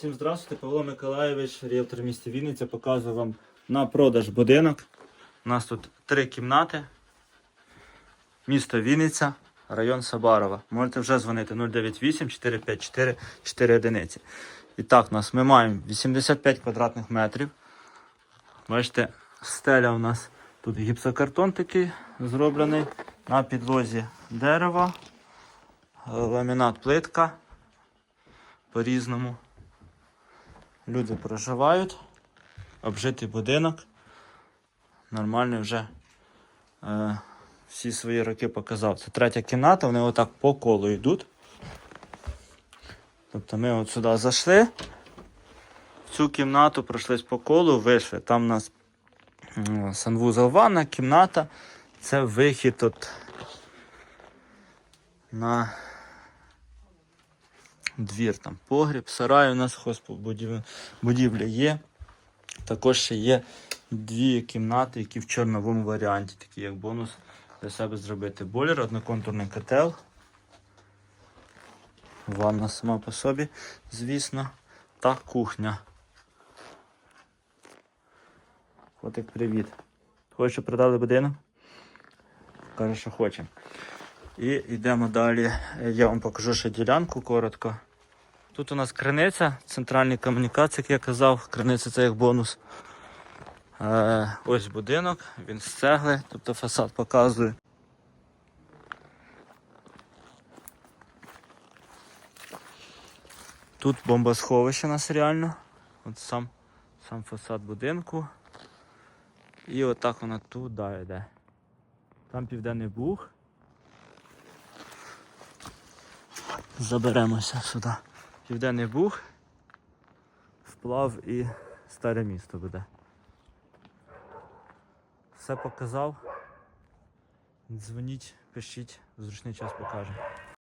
Всім здравствуйте, Павло Миколаєвич, ріелтор міста Вінниця. Показую вам на продаж будинок. У нас тут три кімнати. Місто Вінниця, район Сабарова. Можете вже дзвонити 098 454 4 одиниці. І так, у нас ми маємо 85 квадратних метрів. Бачите, стеля у нас тут гіпсокартон такий зроблений. На підлозі дерева, ламінат плитка по-різному. Люди проживають, обжитий будинок. Нормальний вже е, всі свої роки показав. Це третя кімната, вони отак по колу йдуть. Тобто ми от сюди зайшли, в цю кімнату пройшлись по колу, вийшли. Там у нас м, санвузол ванна, кімната. Це вихід от на двір, там погріб, сарай у нас хозбудівля будівля є. Також ще є дві кімнати, які в чорновому варіанті, такі як бонус для себе зробити. Бойлер, одноконтурний котел. Ванна сама по собі, звісно, та кухня. Котик, привіт. Хочеш, щоб продали будинок? Каже, що хоче. І йдемо далі. Я вам покажу ще ділянку коротко. Тут у нас криниця, центральні комунікації, як я казав, криниця це як бонус. Е, ось будинок, він з цегли, тобто фасад показує. Тут бомбосховище у нас реально. От сам, сам фасад будинку. І отак вона туди йде. Там Південний Буг. Заберемося сюди. Південний Буг, вплав і старе місто буде. Все показав. Дзвоніть, пишіть, в зручний час покажемо.